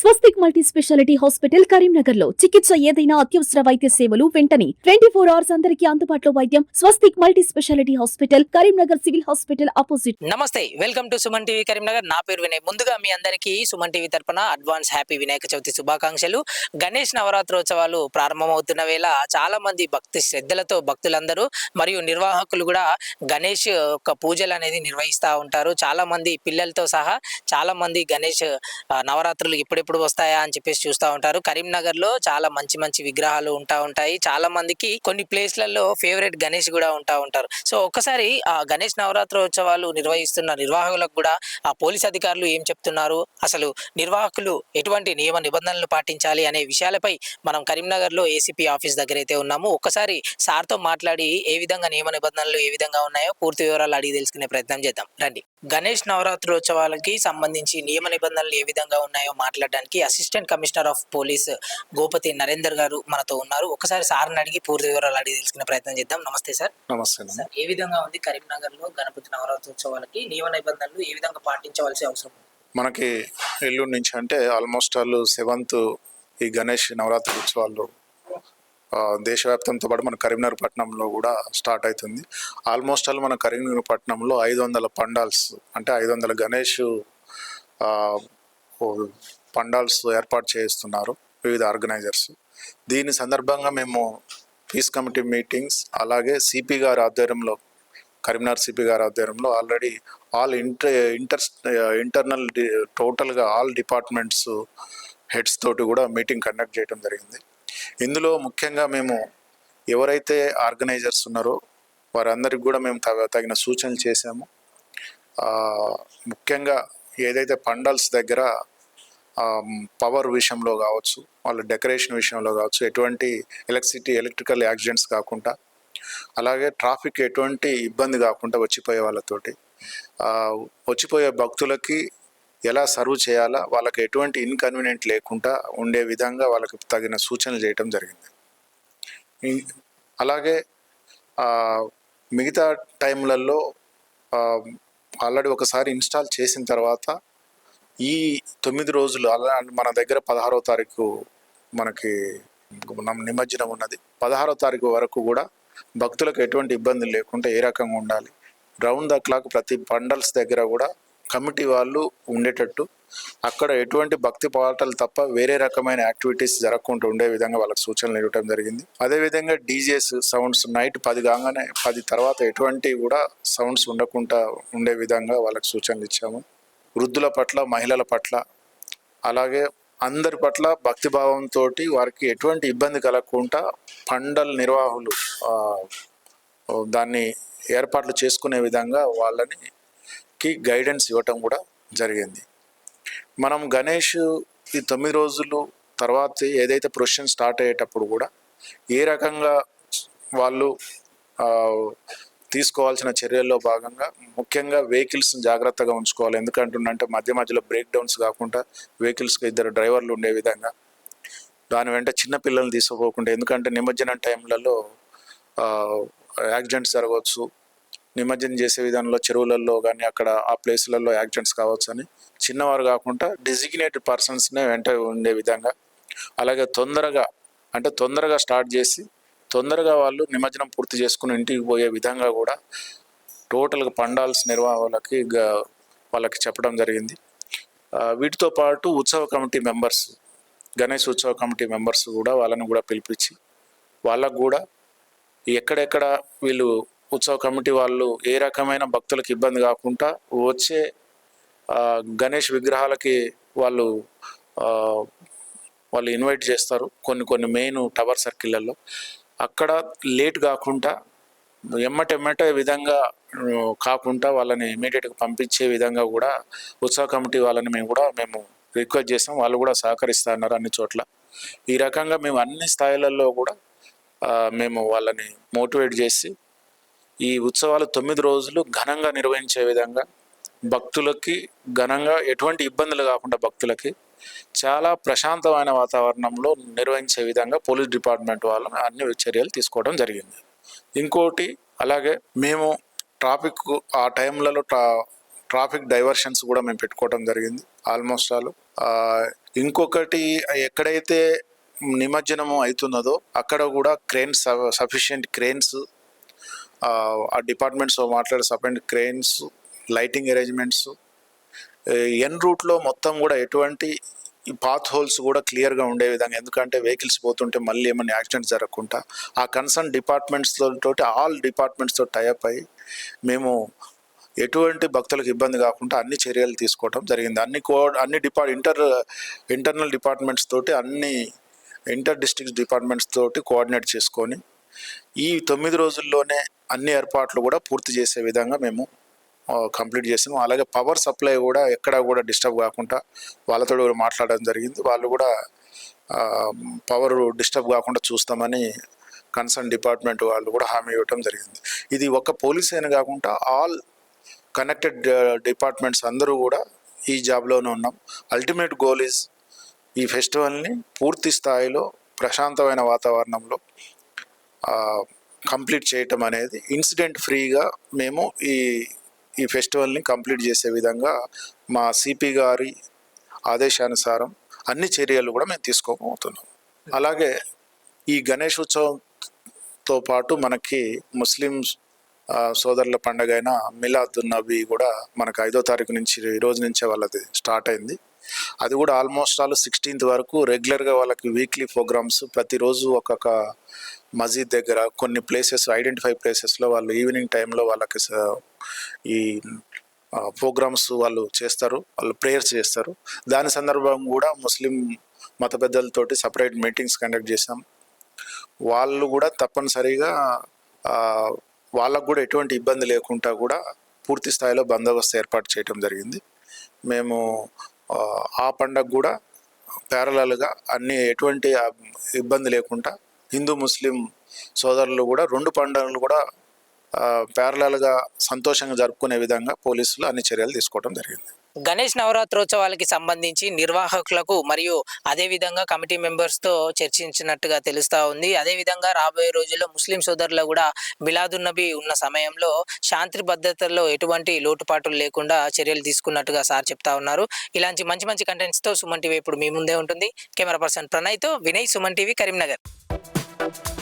స్వస్తిక్ multi speciality hospital కరీంనగర్లో చికిత్స ఏదైనా అత్యవసర వైద్య సేవలు వెంటనే. ట్వంటీ ఫోర్ అవర్స్ అందరికీ అందుబాటులో వైద్యం. Swastik multi speciality hospital Karimnagar civil hospital opposite. నమస్తే welcome to Suman TV Karimnagar. నా పేరు వినయ్. ముందుగా మీ అందరికీ సుమన్ టీవీ తరఫున అడ్వాన్స్ హ్యాపీ వినాయక చవితి శుభాకాంక్షలు. గణేష్ నవరాత్రోత్సవాలు ప్రారంభమవుతున్న వేళ చాలా మంది భక్తి శ్రద్ధలతో భక్తులందరూ మరియు నిర్వాహకులు కూడా గణేష్ యొక్క పూజలు అనేది నిర్వహిస్తూ ఉంటారు. చాలా మంది పిల్లలతో సహా చాలా మంది గణేష్ నవరాత్రులు ఇప్పుడే ఎప్పుడు వస్తాయా అని చెప్పేసి చూస్తూ ఉంటారు. కరీంనగర్లో చాలా మంచి మంచి విగ్రహాలు ఉంటా ఉంటాయి. చాలా మందికి కొన్ని ప్లేస్లలో ఫేవరెట్ గణేష్ కూడా ఉంటా ఉంటారు. సో ఒక్కసారి ఆ గణేష్ నవరాత్రోత్సవాలు నిర్వహిస్తున్న నిర్వాహకులకు కూడా ఆ పోలీస్ అధికారులు ఏం చెప్తున్నారు? అసలు నిర్వాహకులు ఎటువంటి నియమ నిబంధనలు పాటించాలి అనే విషయాలపై మనం కరీంనగర్లో ఏసీపీ ఆఫీస్ దగ్గర అయితే ఉన్నాము. ఒక్కసారి సార్తో మాట్లాడి ఏ విధంగా నియమ నిబంధనలు ఏ విధంగా ఉన్నాయో పూర్తి వివరాలు అడిగి తెలుసుకునే ప్రయత్నం చేద్దాం. రండి. గణేష్ నవరాత్రోత్సవాలకి సంబంధించి నియమ నిబంధనలు ఏ విధంగా ఉన్నాయో మాట్లాడడానికి assistant commissioner of police Gopathi Narender గారు మనతో ఉన్నారు ఒకసారి సార్ని అడిగి పూర్తి వివరాలు అడిగి తెలుసుకునే ప్రయత్నం చేద్దాం నమస్తే సార్ నమస్తే. సార్ ఏ విధంగా ఉంది కరీంనగర్లో గణపతి నవరాత్రోత్సవాలకి నియమ నిబంధనలు ఏ విధంగా పాటించవలసి అవసరం? మనకి ఎల్లుండి నుంచి అంటే ఆల్మోస్ట్ ఆల్ సెవెంత్ ఈ గణేష్ నవరాత్రి ఉత్సవాలు దేశవ్యాప్తంతో పాటు మన కరీంనగర్ పట్టణంలో కూడా స్టార్ట్ అవుతుంది ఆల్మోస్ట్ ఆల్ మన కరీంనగర్ పట్టణంలో ఐదు వందల పండాల్స్ అంటే ఐదు వందల గణేష్ పండాల్స్ ఏర్పాటు చేస్తున్నారు వివిధ ఆర్గనైజర్స్. దీని సందర్భంగా మేము పీస్ కమిటీ మీటింగ్స్ అలాగే సిపి గారి ఆధ్వర్యంలో కరీంనగర్ సిపి గారి ఆధ్వర్యంలో already all inter inter internal టోటల్గా ఆల్ డిపార్ట్మెంట్స్ హెడ్స్ తోటి కూడా మీటింగ్ కండక్ట్ చేయడం జరిగింది. ఇందులో ముఖ్యంగా మేము ఎవరైతే ఆర్గనైజర్స్ ఉన్నారో వారందరికి కూడా మేము తగ తగిన సూచనలు చేశాము. ముఖ్యంగా ఏదైతే పండల్స్ దగ్గర పవర్ విషయంలో కావచ్చు వాళ్ళ డెకరేషన్ విషయంలో కావచ్చు ఎటువంటి ఎలక్ట్రిసిటీ ఎలక్ట్రికల్ యాక్సిడెంట్స్ కాకుండా అలాగే ట్రాఫిక్ ఎటువంటి ఇబ్బంది కాకుండా వచ్చిపోయే వాళ్ళతోటి వచ్చిపోయే భక్తులకి ఎలా సర్వ్ చేయాలా వాళ్ళకి ఎటువంటి ఇన్కన్వీనియంట్ లేకుండా ఉండే విధంగా వాళ్ళకి తగిన సూచనలు చేయటం జరిగింది. అలాగే మిగతా టైంలలో ఆల్రెడీ ఒకసారి ఇన్స్టాల్ చేసిన తర్వాత ఈ తొమ్మిది రోజులు అలా మన దగ్గర పదహారో తారీఖు మనకి నిమజ్జనం ఉన్నది. పదహారో తారీఖు వరకు కూడా భక్తులకు ఎటువంటి ఇబ్బంది లేకుండా ఏ రకంగా ఉండాలి. రౌండ్ ద క్లాక్ ప్రతి బండల్స్ దగ్గర కూడా కమిటీ వాళ్ళు ఉండేటట్టు అక్కడ ఎటువంటి భక్తి పాటలు తప్ప వేరే రకమైన యాక్టివిటీస్ జరగకుండా ఉండే విధంగా వాళ్ళకి సూచనలు ఇవ్వడం జరిగింది. అదేవిధంగా డీజేస్ సౌండ్స్ నైట్ పది కాగానే పది తర్వాత ఎటువంటి కూడా సౌండ్స్ ఉండకుండా ఉండే విధంగా వాళ్ళకి సూచనలు ఇచ్చాము. వృద్ధుల పట్ల మహిళల పట్ల అలాగే అందరి పట్ల భక్తిభావంతో వారికి ఎటువంటి ఇబ్బంది కలగకుండా పండల నిర్వాహకులు దాన్ని ఏర్పాట్లు చేసుకునే విధంగా వాళ్ళని కి గైడెన్స్ ఇవ్వటం కూడా జరిగింది. మనం గణేష్ ఈ తొమ్మిది రోజులు తర్వాత ఏదైతే ప్రొఫెషన్ స్టార్ట్ అయ్యేటప్పుడు కూడా ఏ రకంగా వాళ్ళు తీసుకోవాల్సిన చర్యల్లో భాగంగా ముఖ్యంగా వెహికల్స్ని జాగ్రత్తగా ఉంచుకోవాలి. ఎందుకంటుండంటే మధ్య మధ్యలో బ్రేక్ డౌన్స్ కాకుండా వెహికల్స్కి ఇద్దరు డ్రైవర్లు ఉండే విధంగా దాని వెంట చిన్న పిల్లల్ని తీసుకోకుండా ఎందుకంటే నిమజ్జనం టైంలలో యాక్సిడెంట్స్ జరగవచ్చు నిమజ్జనం చేసే విధానంలో చెరువులలో కానీ అక్కడ ఆ ప్లేస్లలో యాక్సిడెంట్స్ కావచ్చు అని చిన్నవారు కాకుండా డెసిగ్నేటెడ్ పర్సన్స్నే వెంట ఉండే విధంగా అలాగే తొందరగా అంటే తొందరగా స్టార్ట్ చేసి తొందరగా వాళ్ళు నిమజ్జనం పూర్తి చేసుకుని ఇంటికి పోయే విధంగా కూడా టోటల్గా పండాల్స్ నిర్వాహకులకి వాళ్ళకి చెప్పడం జరిగింది. వీటితో పాటు ఉత్సవ కమిటీ మెంబర్స్ గణేష్ ఉత్సవ కమిటీ మెంబర్స్ కూడా వాళ్ళని కూడా పిలిపించి వాళ్ళకు కూడా ఎక్కడెక్కడ వీళ్ళు ఉత్సవ కమిటీ వాళ్ళు ఏ రకమైన భక్తులకు ఇబ్బంది కాకుండా వచ్చే గణేష్ విగ్రహాలకి వాళ్ళు వాళ్ళు ఇన్వైట్ చేస్తారు కొన్ని కొన్ని మెయిన్ టవర్ సర్కిళ్ళల్లో. అక్కడ లేట్ కాకుండా ఎమ్మటెమ్మటే విధంగా కాకుండా వాళ్ళని ఇమీడియట్గా పంపించే విధంగా కూడా ఉత్సవ కమిటీ వాళ్ళని మేము కూడా మేము రిక్వెస్ట్ చేస్తాం. వాళ్ళు కూడా సహకరిస్తా అన్నారు అన్ని చోట్ల. ఈ రకంగా మేము అన్ని స్థాయిలలో కూడా మేము వాళ్ళని మోటివేట్ చేసి ఈ ఉత్సవాలు తొమ్మిది రోజులు ఘనంగా నిర్వహించే విధంగా భక్తులకి ఘనంగా ఎటువంటి ఇబ్బందులు కాకుండా భక్తులకి చాలా ప్రశాంతమైన వాతావరణంలో నిర్వహించే విధంగా పోలీస్ డిపార్ట్మెంట్ వాళ్ళు అన్ని చర్యలు తీసుకోవడం జరిగింది. ఇంకోటి అలాగే మేము ట్రాఫిక్ ఆ టైంలలో ట్రా ట్రాఫిక్ డైవర్షన్స్ కూడా మేము పెట్టుకోవడం జరిగింది ఆల్మోస్ట్ ఆల్. ఇంకొకటి ఎక్కడైతే నిమజ్జనము అవుతున్నదో అక్కడ కూడా క్రేన్స్ సఫిషియంట్ క్రేన్స్ ఆ డిపార్ట్మెంట్స్ మాట్లాడే సపరేట్ క్రేన్స్ లైటింగ్ అరేంజ్మెంట్స్ ఎన్ రూట్లో మొత్తం కూడా ఎటువంటి పాత్ హోల్స్ కూడా క్లియర్గా ఉండే విధంగా ఎందుకంటే వెహికల్స్ పోతుంటే మళ్ళీ ఏమైనా యాక్సిడెంట్ జరగకుండా ఆ కన్సర్న్ డిపార్ట్మెంట్స్తో తోటి ఆల్ డిపార్ట్మెంట్స్తో టైప్ అయ్యి మేము ఎటువంటి భక్తులకు ఇబ్బంది కాకుండా అన్ని చర్యలు తీసుకోవడం జరిగింది. అన్ని కో అన్ని డిపార్ట్ ఇంటర్ ఇంటర్నల్ డిపార్ట్మెంట్స్ తోటి అన్ని ఇంటర్ డిస్ట్రిక్ట్ డిపార్ట్మెంట్స్ తోటి కోఆర్డినేట్ చేసుకొని ఈ తొమ్మిది రోజుల్లోనే అన్ని ఏర్పాట్లు కూడా పూర్తి చేసే విధంగా మేము కంప్లీట్ చేసాము అలాగే పవర్ సప్లై కూడా ఎక్కడా కూడా డిస్టర్బ్ కాకుండా వాళ్ళతో కూడా మాట్లాడడం జరిగింది. వాళ్ళు కూడా పవర్ డిస్టర్బ్ కాకుండా చూస్తామని కన్సర్న్ డిపార్ట్మెంట్ వాళ్ళు కూడా హామీ ఇవ్వటం జరిగింది. ఇది ఒక పోలీస్ అయినా కాకుండా ఆల్ కనెక్టెడ్ డిపార్ట్మెంట్స్ అందరూ కూడా ఈ జాబ్లోనే ఉన్నాం. అల్టిమేట్ గోల్ ఈజ్ ఈ ఫెస్టివల్ని పూర్తి స్థాయిలో ప్రశాంతమైన వాతావరణంలో కంప్లీట్ చేయటం అనేది ఇన్సిడెంట్ ఫ్రీగా మేము ఈ ఈ ఫెస్టివల్ని కంప్లీట్ చేసే విధంగా మా సిపి గారి ఆదేశానుసారం అన్ని చర్యలు కూడా మేము తీసుకోబోతున్నాం. అలాగే ఈ గణేష్ ఉత్సవంతో పాటు మనకి ముస్లిమ్స్ సోదరుల పండుగ అయిన మిలాద్ నబీ కూడా మనకు ఐదో తారీఖు నుంచి ఈ రోజు నుంచే వాళ్ళది స్టార్ట్ అయింది. అది కూడా ఆల్మోస్ట్ ఆల్ సిక్స్టీన్త్ వరకు రెగ్యులర్గా వాళ్ళకి వీక్లీ ప్రోగ్రామ్స్ ప్రతిరోజు ఒక్కొక్క మసీద్ దగ్గర కొన్ని ప్లేసెస్ ఐడెంటిఫై ప్లేసెస్లో వాళ్ళు ఈవినింగ్ టైంలో వాళ్ళకి ఈ ప్రోగ్రామ్స్ వాళ్ళు చేస్తారు వాళ్ళు ప్రేయర్స్ చేస్తారు. దాని సందర్భం కూడా ముస్లిం మత పెద్దలతోటి సపరేట్ మీటింగ్స్ కండక్ట్ చేసాం వాళ్ళు కూడా తప్పనిసరిగా వాళ్ళకు కూడా ఎటువంటి ఇబ్బంది లేకుండా కూడా పూర్తి స్థాయిలో బందోబస్తు ఏర్పాటు చేయడం జరిగింది. మేము ఆ, పండగ కూడా ప్యారలల్గా అన్ని ఎటువంటి ఇబ్బంది లేకుండా హిందూ ముస్లిం సోదరులు కూడా రెండు పండుగలు కూడా ప్యారలల్గా సంతోషంగా జరుపుకునే విధంగా పోలీసులు అన్ని చర్యలు తీసుకోవడం జరిగింది. గణేష్ నవరాత్రోత్సవాలకి సంబంధించి నిర్వాహకులకు మరియు అదే విధంగా కమిటీ మెంబర్స్తో చర్చించినట్టుగా తెలుస్తూ ఉంది. అదే విధంగా రాబోయే రోజుల్లో ముస్లిం సోదరులు కూడా మిలాదున్నబి ఉన్న సమయంలో శాంతి భద్రతల్లో ఎటువంటి లోటుపాట్లు లేకుండా చర్యలు తీసుకున్నట్టుగా సార్ చెప్తా ఉన్నారు. ఇలాంటి మంచి మంచి కంటెంట్స్తో సుమన్ టీవీ ఇప్పుడు మీ ముందే ఉంటుంది. కెమెరా పర్సన్ ప్రణయ్తో వినయ్ సుమన్ టీవీ కరీంనగర్. Música